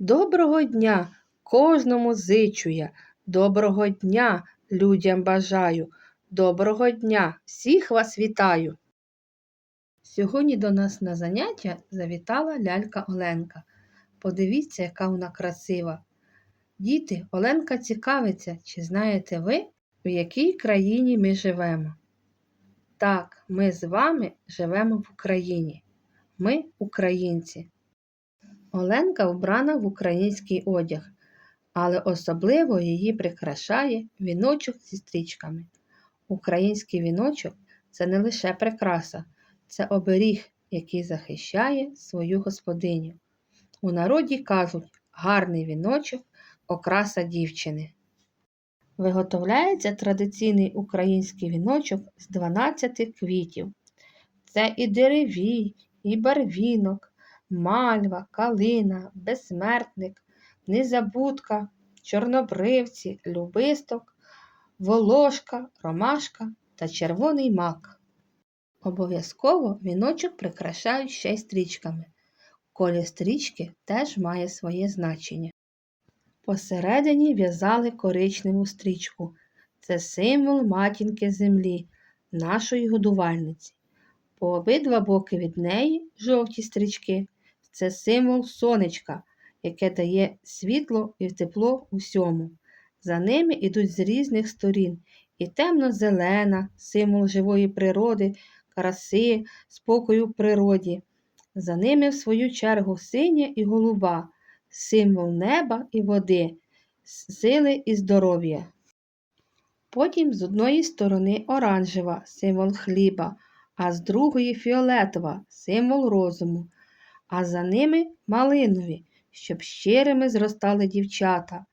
Доброго дня кожному зичу я, доброго дня людям бажаю, доброго дня всіх вас вітаю. Сьогодні до нас на заняття завітала лялька Оленка. Подивіться, яка вона красива. Діти, Оленка цікавиться, чи знаєте ви, в якій країні ми живемо? Так, ми з вами живемо в Україні. Ми українці. Оленка вбрана в український одяг, але особливо її прикрашає віночок зі стрічками. Український віночок це не лише прикраса, це оберіг, який захищає свою господиню. У народі кажуть, гарний віночок окраса дівчини. Виготовляється традиційний український віночок з 12 квітів. Це і деревій, і барвінок, мальва, калина, безсмертник, незабудка, чорнобривці, любисток, волошка, ромашка та червоний мак. Обов'язково віночок прикрашають ще й стрічками. Колір стрічки теж має своє значення. Посередині в'язали коричневу стрічку. Це символ матінки землі, нашої годувальниці. По обидва боки від неї жовті стрічки це символ сонечка, яке дає світло і тепло усьому. За ними йдуть з різних сторін і темно-зелена, символ живої природи, краси, спокою в природі. За ними, в свою чергу, синя і голуба, символ неба і води, сили і здоров'я. Потім з одної сторони оранжева символ хліба, а з другої фіолетова символ розуму, а за ними малинові, щоб щирими зростали дівчата.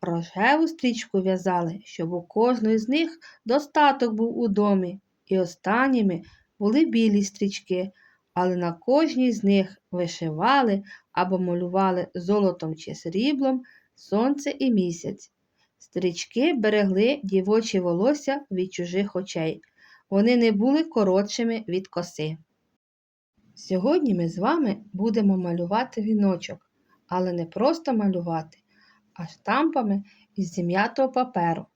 Рожеву стрічку в'язали, щоб у кожної з них достаток був у домі, і останніми були білі стрічки, але на кожній з них вишивали або малювали золотом чи сріблом сонце і місяць. Стрічки берегли дівочі волосся від чужих очей. Вони не були коротшими від коси. Сьогодні ми з вами будемо малювати віночок, але не просто малювати, а штампами із зім'ятого паперу.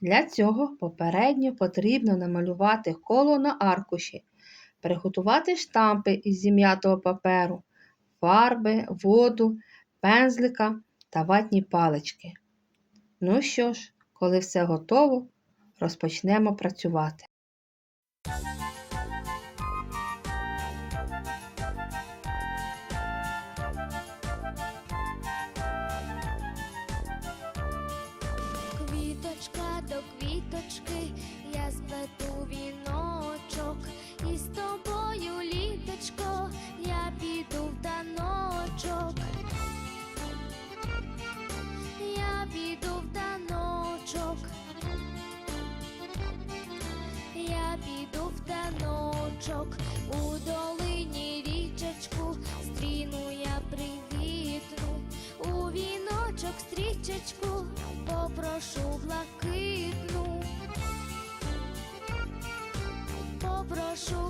Для цього попередньо потрібно намалювати коло на аркуші, приготувати штампи із зім'ятого паперу, фарби, воду, пензлика та ватні палички. Ну що ж, коли все готово, розпочнемо працювати. До квіточки, я сплету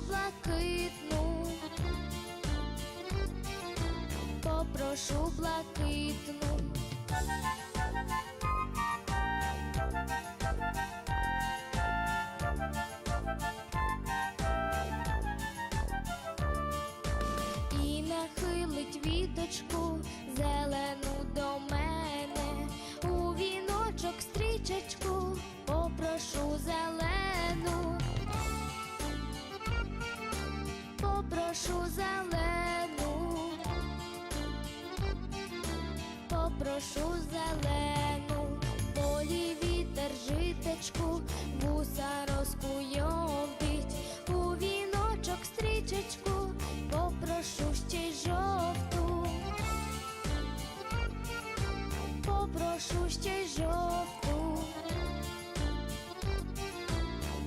блакитну, попрошу блакитну. Зелену, попрошу зелену, полі вітер житечку, вуса розкуйовдить, у віночок стрічечку. Попрошу ще й жовту, попрошу ще й жовту,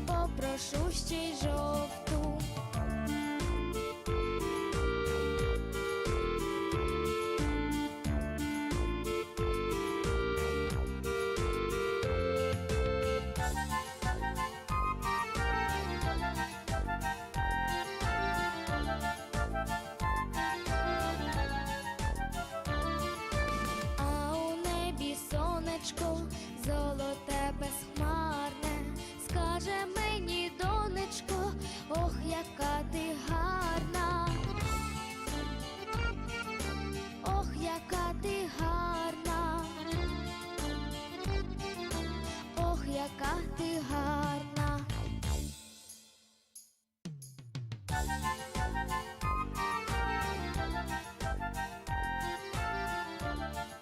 попрошу ще й жовту.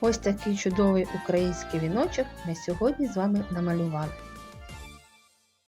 Ось такий чудовий український віночок ми сьогодні з вами намалювали.